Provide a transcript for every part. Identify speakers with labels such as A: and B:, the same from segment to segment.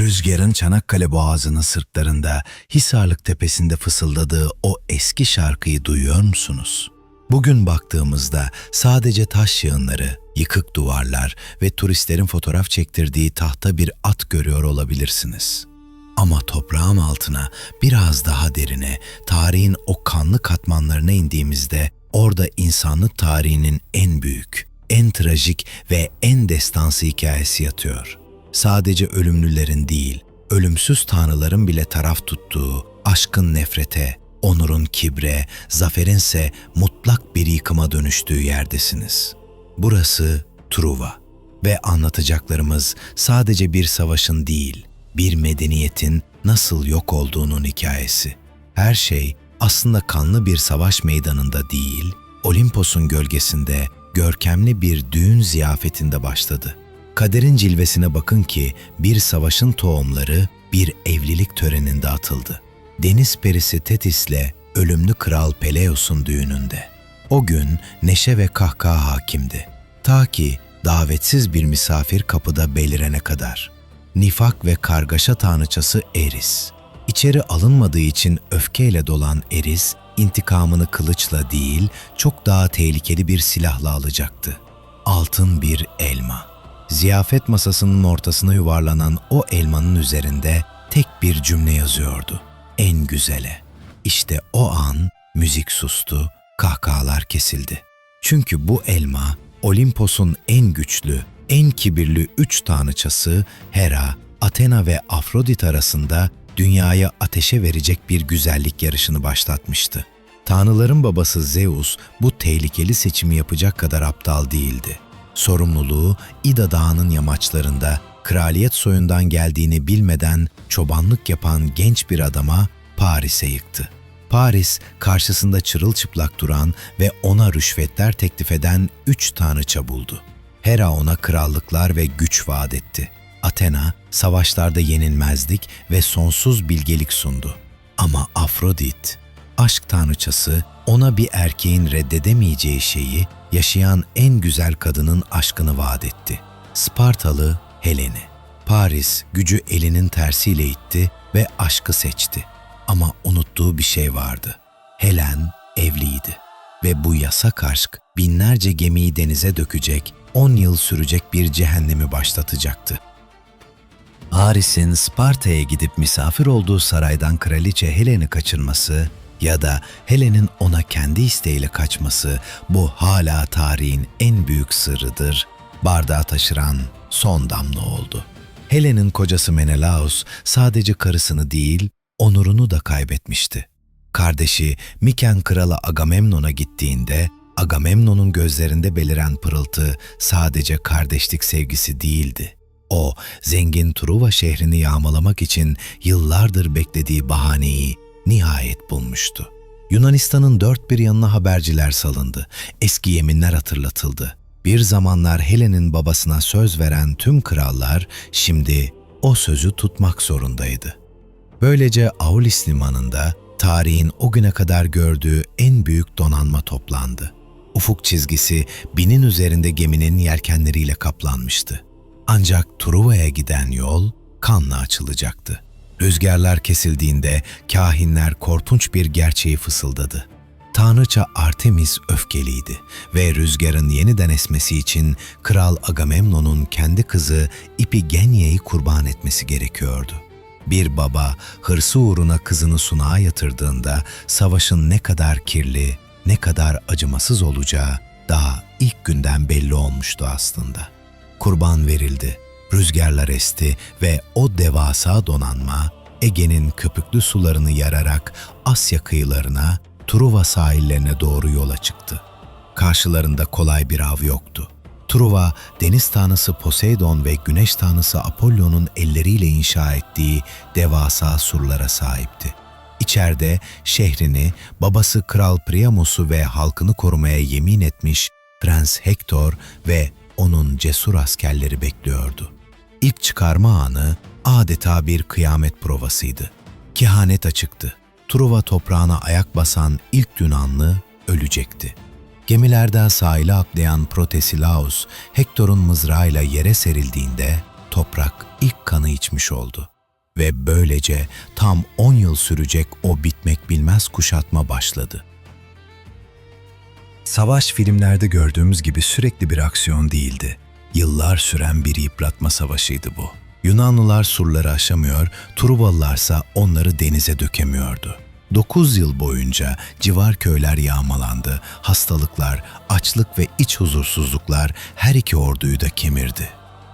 A: Rüzgarın Çanakkale Boğazı'nın sırtlarında Hisarlık Tepesi'nde fısıldadığı o eski şarkıyı duyuyor musunuz? Bugün baktığımızda sadece taş yığınları, yıkık duvarlar ve turistlerin fotoğraf çektirdiği tahta bir at görüyor olabilirsiniz. Ama toprağın altına biraz daha derine, tarihin o kanlı katmanlarına indiğimizde orada insanlık tarihinin en büyük, en trajik ve en destansı hikayesi yatıyor. Sadece ölümlülerin değil, ölümsüz tanrıların bile taraf tuttuğu, aşkın nefrete, onurun kibre, zaferinse mutlak bir yıkıma dönüştüğü yerdesiniz. Burası Truva ve anlatacaklarımız sadece bir savaşın değil, bir medeniyetin nasıl yok olduğunun hikayesi. Her şey aslında kanlı bir savaş meydanında değil, Olimpos'un gölgesinde görkemli bir düğün ziyafetinde başladı. Kaderin cilvesine bakın ki bir savaşın tohumları bir evlilik töreninde atıldı. Deniz perisi Tetis'le ölümlü kral Peleus'un düğününde. O gün neşe ve kahkaha hakimdi. Ta ki davetsiz bir misafir kapıda belirene kadar. Nifak ve kargaşa tanrıçası Eris. İçeri alınmadığı için öfkeyle dolan Eris, intikamını kılıçla değil, çok daha tehlikeli bir silahla alacaktı. Altın bir elma. Ziyafet masasının ortasına yuvarlanan o elmanın üzerinde tek bir cümle yazıyordu. En güzele. İşte o an müzik sustu, kahkahalar kesildi. Çünkü bu elma Olimpos'un en güçlü, en kibirli üç tanrıçası Hera, Athena ve Afrodit arasında dünyaya ateşe verecek bir güzellik yarışını başlatmıştı. Tanrıların babası Zeus bu tehlikeli seçimi yapacak kadar aptal değildi. Sorumluluğu İda Dağı'nın yamaçlarında kraliyet soyundan geldiğini bilmeden çobanlık yapan genç bir adama Paris'e yıktı. Paris karşısında çırılçıplak duran ve ona rüşvetler teklif eden üç tanrıça buldu. Hera ona krallıklar ve güç vaat etti. Athena savaşlarda yenilmezlik ve sonsuz bilgelik sundu. Ama Afrodit, aşk tanrıçası ona bir erkeğin reddedemeyeceği şeyi yaşayan en güzel kadının aşkını vaat etti. Spartalı Helen'i. Paris gücü elinin tersiyle itti ve aşkı seçti. Ama unuttuğu bir şey vardı. Helen evliydi ve bu yasak aşk binlerce gemiyi denize dökecek, on yıl sürecek bir cehennemi başlatacaktı. Aris'in Sparta'ya gidip misafir olduğu saraydan kraliçe Helen'i kaçırması ya da Helen'in ona kendi isteğiyle kaçması bu hala tarihin en büyük sırrıdır. Bardağı taşıran son damla oldu. Helen'in kocası Menelaus sadece karısını değil, onurunu da kaybetmişti. Kardeşi Miken kralı Agamemnon'a gittiğinde Agamemnon'un gözlerinde beliren pırıltı sadece kardeşlik sevgisi değildi. O, zengin Truva şehrini yağmalamak için yıllardır beklediği bahaneyi nihayet bulmuştu. Yunanistan'ın dört bir yanına haberciler salındı. Eski yeminler hatırlatıldı. Bir zamanlar Helen'in babasına söz veren tüm krallar şimdi o sözü tutmak zorundaydı. Böylece Aulis limanında tarihin o güne kadar gördüğü en büyük donanma toplandı. Ufuk çizgisi binin üzerinde geminin yelkenleriyle kaplanmıştı. Ancak Truva'ya giden yol kanla açılacaktı. Rüzgarlar kesildiğinde kahinler korkunç bir gerçeği fısıldadı. Tanrıça Artemis öfkeliydi ve rüzgarın yeniden esmesi için Kral Agamemnon'un kendi kızı İpigenya'yı kurban etmesi gerekiyordu. Bir baba hırsı uğruna kızını sunağa yatırdığında savaşın ne kadar kirli, ne kadar acımasız olacağı daha ilk günden belli olmuştu aslında. Kurban verildi Rüzgarlar esti ve o devasa donanma Ege'nin köpüklü sularını yararak Asya kıyılarına, Truva sahillerine doğru yola çıktı. Karşılarında kolay bir av yoktu. Truva, deniz tanrısı Poseidon ve güneş tanrısı Apollon'un elleriyle inşa ettiği devasa surlara sahipti. İçeride şehrini, babası Kral Priamos'u ve halkını korumaya yemin etmiş Prens Hector ve onun cesur askerleri bekliyordu. İlk çıkarma anı adeta bir kıyamet provasıydı. Kehanet açıktı. Truva toprağına ayak basan ilk Yunanlı ölecekti. Gemilerden sahile atlayan Protesilaus, Hektor'un mızrağıyla yere serildiğinde toprak ilk kanı içmiş oldu. Ve böylece tam 10 yıl sürecek o bitmek bilmez kuşatma başladı. Savaş filmlerde gördüğümüz gibi sürekli bir aksiyon değildi. Yıllar süren bir yıpratma savaşıydı bu. Yunanlılar surları aşamıyor, Truvalılarsa onları denize dökemiyordu. 9 yıl boyunca civar köyler yağmalandı, hastalıklar, açlık ve iç huzursuzluklar her iki orduyu da kemirdi.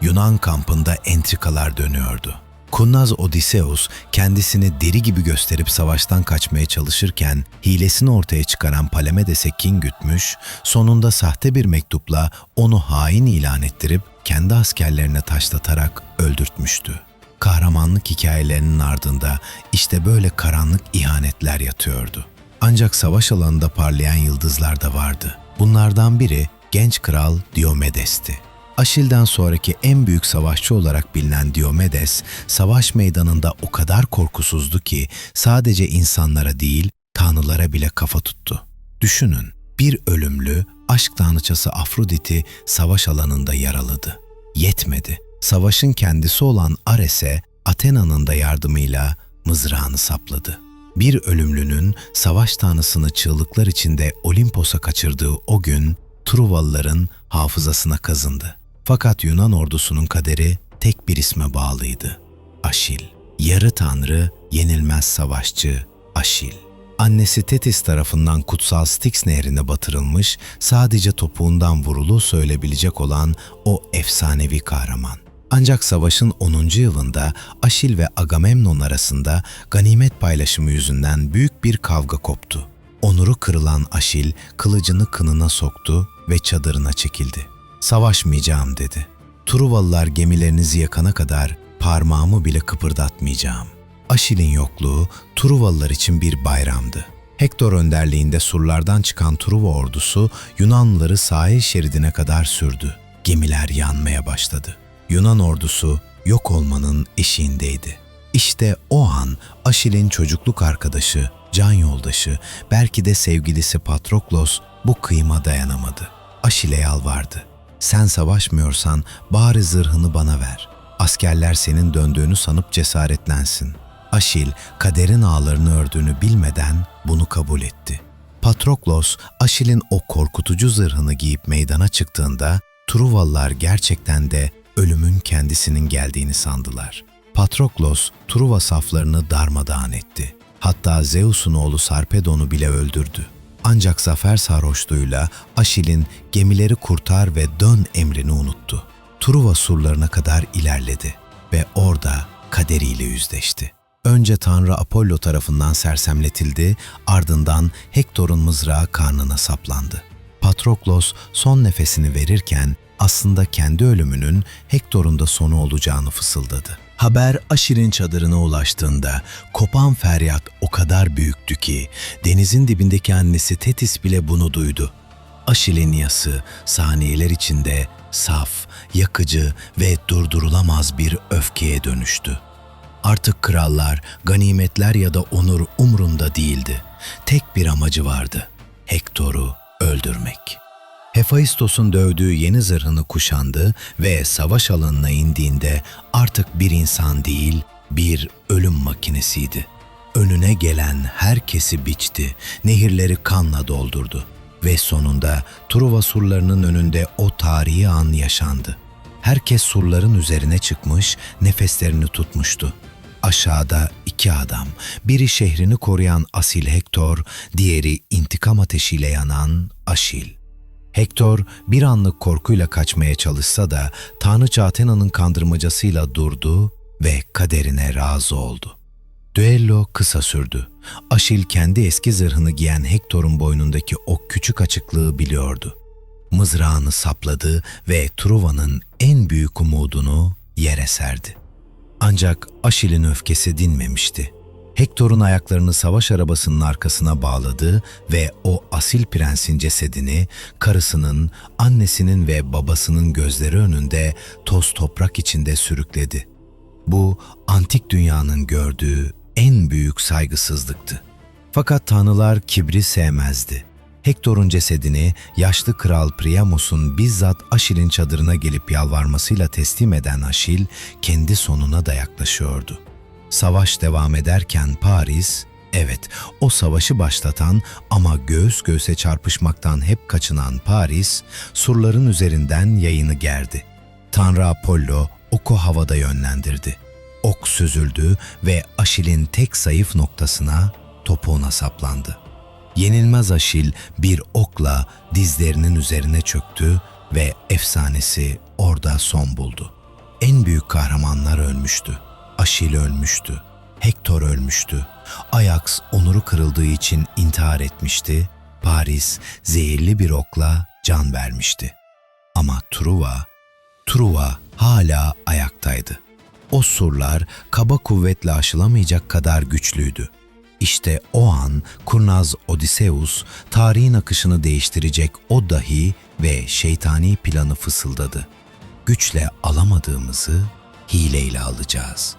A: Yunan kampında entrikalar dönüyordu. Kurnaz Odysseus kendisini deri gibi gösterip savaştan kaçmaya çalışırken hilesini ortaya çıkaran Palamedes'e kin gütmüş, sonunda sahte bir mektupla onu hain ilan ettirip kendi askerlerine taşlatarak öldürtmüştü. Kahramanlık hikayelerinin ardında işte böyle karanlık ihanetler yatıyordu. Ancak savaş alanında parlayan yıldızlar da vardı. Bunlardan biri genç kral Diomedes'ti. Aşil'den sonraki en büyük savaşçı olarak bilinen Diomedes, savaş meydanında o kadar korkusuzdu ki sadece insanlara değil, tanrılara bile kafa tuttu. Düşünün, bir ölümlü, aşk tanrıçası Afrodit'i savaş alanında yaraladı. Yetmedi. Savaşın kendisi olan Ares'e Athena'nın da yardımıyla mızrağını sapladı. Bir ölümlünün savaş tanrısını çığlıklar içinde Olimpos'a kaçırdığı o gün Truvalıların hafızasına kazındı. Fakat Yunan ordusunun kaderi tek bir isme bağlıydı. Aşil. Yarı tanrı, yenilmez savaşçı Aşil. Annesi Tetis tarafından kutsal Styx nehrine batırılmış, sadece topuğundan vurulu söyleyebilecek olan o efsanevi kahraman. Ancak savaşın 10. yılında Aşil ve Agamemnon arasında ganimet paylaşımı yüzünden büyük bir kavga koptu. Onuru kırılan Aşil kılıcını kınına soktu ve çadırına çekildi. Savaşmayacağım dedi. Truvalılar gemilerinizi yakana kadar parmağımı bile kıpırdatmayacağım. Aşil'in yokluğu Truvalılar için bir bayramdı. Hektor önderliğinde surlardan çıkan Truva ordusu Yunanlıları sahil şeridine kadar sürdü. Gemiler yanmaya başladı. Yunan ordusu yok olmanın eşiğindeydi. İşte o an Aşil'in çocukluk arkadaşı, can yoldaşı, belki de sevgilisi Patroklos bu kıyıma dayanamadı. Aşil'e yalvardı. Sen savaşmıyorsan bari zırhını bana ver. Askerler senin döndüğünü sanıp cesaretlensin. Aşil kaderin ağlarını ördüğünü bilmeden bunu kabul etti. Patroklos, Aşil'in o korkutucu zırhını giyip meydana çıktığında Truvalılar gerçekten de ölümün kendisinin geldiğini sandılar. Patroklos, Truva saflarını darmadağın etti. Hatta Zeus'un oğlu Sarpedon'u bile öldürdü. Ancak zafer sarhoşluğuyla Aşil'in gemileri kurtar ve dön emrini unuttu. Truva surlarına kadar ilerledi ve orada kaderiyle yüzleşti. Önce Tanrı Apollo tarafından sersemletildi, ardından Hektor'un mızrağı karnına saplandı. Patroklos son nefesini verirken aslında kendi ölümünün Hektor'un da sonu olacağını fısıldadı. Haber Aşil'in çadırına ulaştığında kopan feryat o kadar büyüktü ki denizin dibindeki annesi Tetis bile bunu duydu. Aşil'in yası saniyeler içinde saf, yakıcı ve durdurulamaz bir öfkeye dönüştü. Artık krallar, ganimetler ya da onur umrunda değildi. Tek bir amacı vardı. Hektor'u öldürmek. Hephaistos'un dövdüğü yeni zırhını kuşandı ve savaş alanına indiğinde artık bir insan değil, bir ölüm makinesiydi. Önüne gelen herkesi biçti, nehirleri kanla doldurdu ve sonunda Truva surlarının önünde o tarihi an yaşandı. Herkes surların üzerine çıkmış, nefeslerini tutmuştu. Aşağıda iki adam, biri şehrini koruyan asil Hektor, diğeri intikam ateşiyle yanan Aşil. Hektor bir anlık korkuyla kaçmaya çalışsa da Tanrıça Athena'nın kandırmacasıyla durdu ve kaderine razı oldu. Düello kısa sürdü. Aşil kendi eski zırhını giyen Hektor'un boynundaki o küçük açıklığı biliyordu. Mızrağını sapladı ve Truva'nın en büyük umudunu yere serdi. Ancak Aşil'in öfkesi dinmemişti. Hektor'un ayaklarını savaş arabasının arkasına bağladı ve o asil prensin cesedini karısının, annesinin ve babasının gözleri önünde toz toprak içinde sürükledi. Bu antik dünyanın gördüğü en büyük saygısızlıktı. Fakat tanrılar kibri sevmezdi. Hektor'un cesedini yaşlı kral Priamos'un bizzat Aşil'in çadırına gelip yalvarmasıyla teslim eden Aşil kendi sonuna da yaklaşıyordu. Savaş devam ederken Paris, evet o savaşı başlatan ama göğüs göğüse çarpışmaktan hep kaçınan Paris, surların üzerinden yayını gerdi. Tanrı Apollo oku havada yönlendirdi. Ok süzüldü ve Aşil'in tek zayıf noktasına, topuğuna saplandı. Yenilmez Aşil bir okla dizlerinin üzerine çöktü ve efsanesi orada son buldu. En büyük kahramanlar ölmüştü. Aşil ölmüştü. Hektor ölmüştü. Ajax onuru kırıldığı için intihar etmişti. Paris zehirli bir okla can vermişti. Ama Truva, Truva hala ayaktaydı. O surlar kaba kuvvetle aşılamayacak kadar güçlüydü. İşte o an kurnaz Odysseus tarihin akışını değiştirecek o dahi ve şeytani planı fısıldadı. Güçle alamadığımızı hileyle alacağız.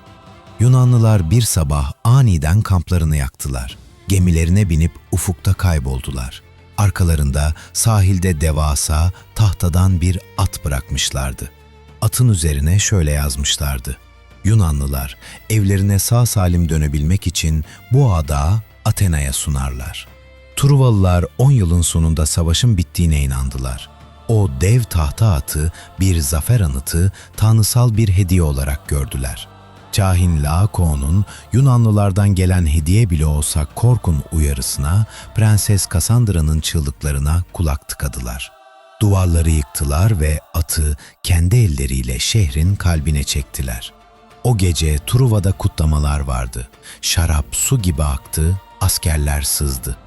A: Yunanlılar bir sabah aniden kamplarını yaktılar. Gemilerine binip ufukta kayboldular. Arkalarında sahilde devasa tahtadan bir at bırakmışlardı. Atın üzerine şöyle yazmışlardı. Yunanlılar evlerine sağ salim dönebilmek için bu ada Athena'ya sunarlar. Truvalılar 10 yılın sonunda savaşın bittiğine inandılar. O dev tahta atı bir zafer anıtı, tanrısal bir hediye olarak gördüler. Kahin Laokoon'un Yunanlılardan gelen hediye bile olsa korkun uyarısına, Prenses Cassandra'nın çığlıklarına kulak tıkadılar. Duvarları yıktılar ve atı kendi elleriyle şehrin kalbine çektiler. O gece Truva'da kutlamalar vardı. Şarap su gibi aktı, askerler sızdı.